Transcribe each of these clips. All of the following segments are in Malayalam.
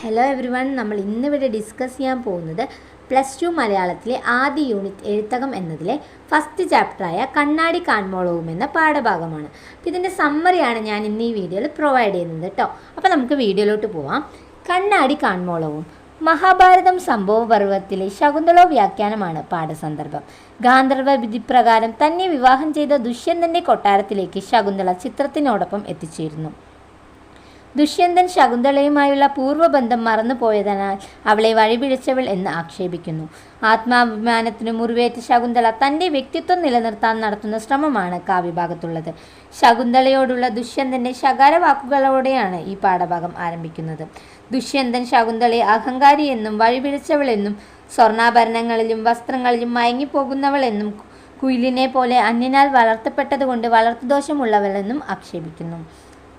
ഹലോ എവ്രി വൺ നമ്മൾ ഇന്നിവിടെ ഡിസ്കസ് ചെയ്യാൻ പോകുന്നത് പ്ലസ് ടു മലയാളത്തിലെ ആദ്യ യൂണിറ്റ് എഴുത്തകം എന്നതിലെ ഫസ്റ്റ് ചാപ്റ്ററായ കണ്ണാടി കാൺമോളവും എന്ന പാഠഭാഗമാണ്. അപ്പോൾ ഇതിന്റെ സമ്മറിയാണ് ഞാൻ ഇന്ന് ഈ വീഡിയോയിൽ പ്രൊവൈഡ് ചെയ്യുന്നത് കേട്ടോ അപ്പോൾ നമുക്ക് വീഡിയോയിലോട്ട് പോവാം. കണ്ണാടി കാൺമോളവും മഹാഭാരതം സംഭവ പർവത്തിലെ ശകുന്തളോ വ്യാഖ്യാനമാണ് പാഠസന്ദർഭം. ഗാന്ധർവ വിധിപ്രകാരം തന്നെ വിവാഹം ചെയ്ത ദുഷ്യന്തന്റെ കൊട്ടാരത്തിലേക്ക് ശകുന്തള ചിത്രത്തിനോടൊപ്പം എത്തിച്ചേരുന്നു. ദുഷ്യന്തൻ ശകുന്തളയുമായുള്ള പൂർവബന്ധം മറന്നുപോയതിനാൽ അവളെ വഴിപിഴച്ചവൾ എന്ന് ആക്ഷേപിക്കുന്നു. ആത്മാഭിമാനത്തിന് മുറിവേറ്റ ശകുന്തള തന്റെ വ്യക്തിത്വം നിലനിർത്താൻ നടത്തുന്ന ശ്രമമാണ് കാവ്യഭാഗത്തുള്ളത്. ശകുന്തളയോടുള്ള ദുഷ്യന്തന്റെ ശകാര വാക്കുകളോടെയാണ് ഈ പാഠഭാഗം ആരംഭിക്കുന്നത്. ദുഷ്യന്തൻ ശകുന്തളയെ അഹങ്കാരി എന്നും വഴിപിഴച്ചവളെന്നും സ്വർണാഭരണങ്ങളിലും വസ്ത്രങ്ങളിലും മയങ്ങിപ്പോകുന്നവളെന്നും കുയിലിനെ പോലെ അന്യനാൽ വളർത്തപ്പെട്ടതുകൊണ്ട് വളർത്തുദോഷമുള്ളവളെന്നും ആക്ഷേപിക്കുന്നു.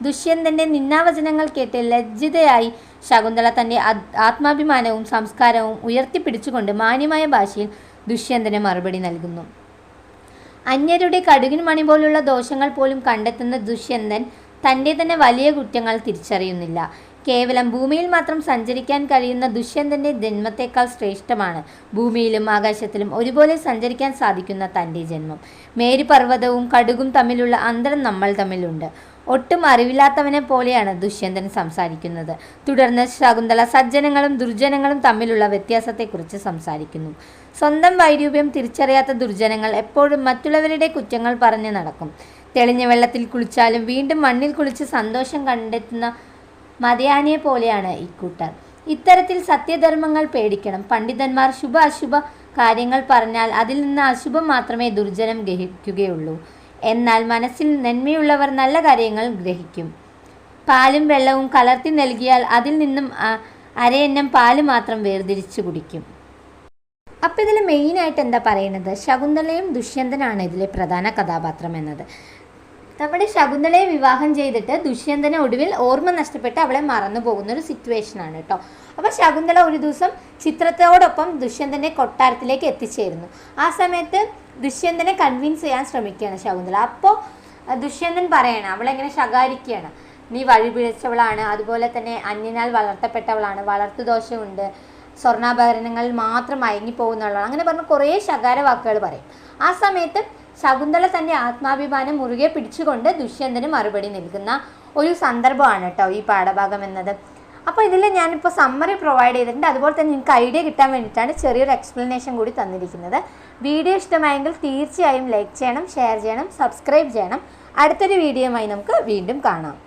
ദുഷ്യന്തന്റെ നിന്നാവചനങ്ങൾ കേട്ട് ലജ്ജിതയായി ശകുന്തള തന്റെ ആത്മാഭിമാനവും സംസ്കാരവും ഉയർത്തിപ്പിടിച്ചുകൊണ്ട് മാന്യമായ ഭാഷയിൽ ദുഷ്യന്തന് മറുപടി നൽകുന്നു. അന്യരുടെ കടുകിൻ മണി പോലുള്ള ദോഷങ്ങൾ പോലും കണ്ടെത്തുന്ന ദുഷ്യന്തൻ തന്റെ തന്നെ വലിയ കുറ്റങ്ങൾ തിരിച്ചറിയുന്നില്ല. കേവലം ഭൂമിയിൽ മാത്രം സഞ്ചരിക്കാൻ കഴിയുന്ന ദുഷ്യന്തന്റെ ജന്മത്തേക്കാൾ ശ്രേഷ്ഠമാണ്. ഭൂമിയിലും ആകാശത്തിലും ഒരുപോലെ സഞ്ചരിക്കാൻ സാധിക്കുന്ന തന്റെ ജന്മം. മേരുപർവതവും കടുകും തമ്മിലുള്ള അന്തരം നമ്മൾ തമ്മിലുണ്ട്. ഒട്ടും അറിവില്ലാത്തവനെ പോലെയാണ് ദുഷ്യന്തൻ സംസാരിക്കുന്നത്. തുടർന്ന് ശകുന്തള സജ്ജനങ്ങളും ദുർജനങ്ങളും തമ്മിലുള്ള വ്യത്യാസത്തെക്കുറിച്ച് സംസാരിക്കുന്നു. സ്വന്തം വൈരൂപ്യം തിരിച്ചറിയാത്ത ദുർജനങ്ങൾ എപ്പോഴും മറ്റുള്ളവരുടെ കുറ്റങ്ങൾ പറഞ്ഞു നടക്കും. തെളിഞ്ഞ വെള്ളത്തിൽ കുളിച്ചാലും വീണ്ടും മണ്ണിൽ കുളിച്ച് സന്തോഷം കണ്ടെത്തുന്ന മതയാനിയെ പോലെയാണ് ഇക്കൂട്ടർ ഇത്തരത്തിൽ സത്യധർമ്മങ്ങൾ പേടിക്കണം. പണ്ഡിതന്മാർ ശുഭ അശുഭ കാര്യങ്ങൾ പറഞ്ഞാൽ അതിൽ നിന്ന് അശുഭം മാത്രമേ ദുർജനം ഗ്രഹിക്കുകയുള്ളൂ. എന്നാൽ മനസ്സിൽ നന്മയുള്ളവർ നല്ല കാര്യങ്ങൾ ഗ്രഹിക്കും. പാലും വെള്ളവും കലർത്തി നൽകിയാൽ അതിൽ നിന്നും അരയന്നം പാൽ മാത്രം വേർതിരിച്ച് കുടിക്കും. അപ്പോൾ ഇതിൽ മെയിനായിട്ട് എന്താ പറയുന്നത്? ശകുന്തളയും ദുഷ്യന്തനാണ് ഇതിലെ പ്രധാന കഥാപാത്രം എന്നത്. നമ്മുടെ ശകുന്തളയെ വിവാഹം ചെയ്തിട്ട് ദുഷ്യന്തന ഒടുവിൽ ഓർമ്മ നഷ്ടപ്പെട്ട് അവളെ മറന്നു പോകുന്ന ഒരു സിറ്റുവേഷനാണ് കേട്ടോ അപ്പോൾ ശകുന്തള ഒരു ദിവസം ചിത്രത്തോടൊപ്പം ദുഷ്യന്തന്റെ കൊട്ടാരത്തിലേക്ക് എത്തിച്ചേരുന്നു. ആ സമയത്ത് ദുഷ്യന്തനെ കൺവിൻസ് ചെയ്യാൻ ശ്രമിക്കുകയാണ് ശകുന്തള. അപ്പോൾ ദുഷ്യന്തൻ പറയണം അവളെങ്ങനെ ശകാരിക്കുകയാണ്? നീ വഴിപിഴച്ചവളാണ് അതുപോലെ തന്നെ അന്യനാൽ വളർത്തപ്പെട്ടവളാണ് വളർത്തു ദോഷമുണ്ട് സ്വർണാഭരണങ്ങളിൽ മാത്രം മയങ്ങിപ്പോകുന്നവളാണ് അങ്ങനെ പറഞ്ഞ് കുറേ ശകാര വാക്കുകൾ പറയും. ആ സമയത്ത് ശകുന്തള തന്റെ ആത്മാഭിമാനം മുറുകെ പിടിച്ചുകൊണ്ട് ദുഷ്യന്തന് മറുപടി നൽകുന്ന ഒരു സന്ദർഭമാണ് കേട്ടോ ഈ പാഠഭാഗം എന്നത്. അപ്പോൾ ഇതിൽ ഞാനിപ്പോൾ സമ്മറി പ്രൊവൈഡ് ചെയ്തിട്ടുണ്ട്. അതുപോലെ തന്നെ നിങ്ങൾക്ക് ഐഡിയ കിട്ടാൻ വേണ്ടിയിട്ടാണ് ചെറിയൊരു എക്സ്പ്ലനേഷൻ കൂടി തന്നിരിക്കുന്നത്. വീഡിയോ ഇഷ്ടമായെങ്കിൽ തീർച്ചയായും ലൈക്ക് ചെയ്യണം ഷെയർ ചെയ്യണം സബ്സ്ക്രൈബ് ചെയ്യണം. അടുത്തൊരു വീഡിയോയുമായി നമുക്ക് വീണ്ടും കാണാം.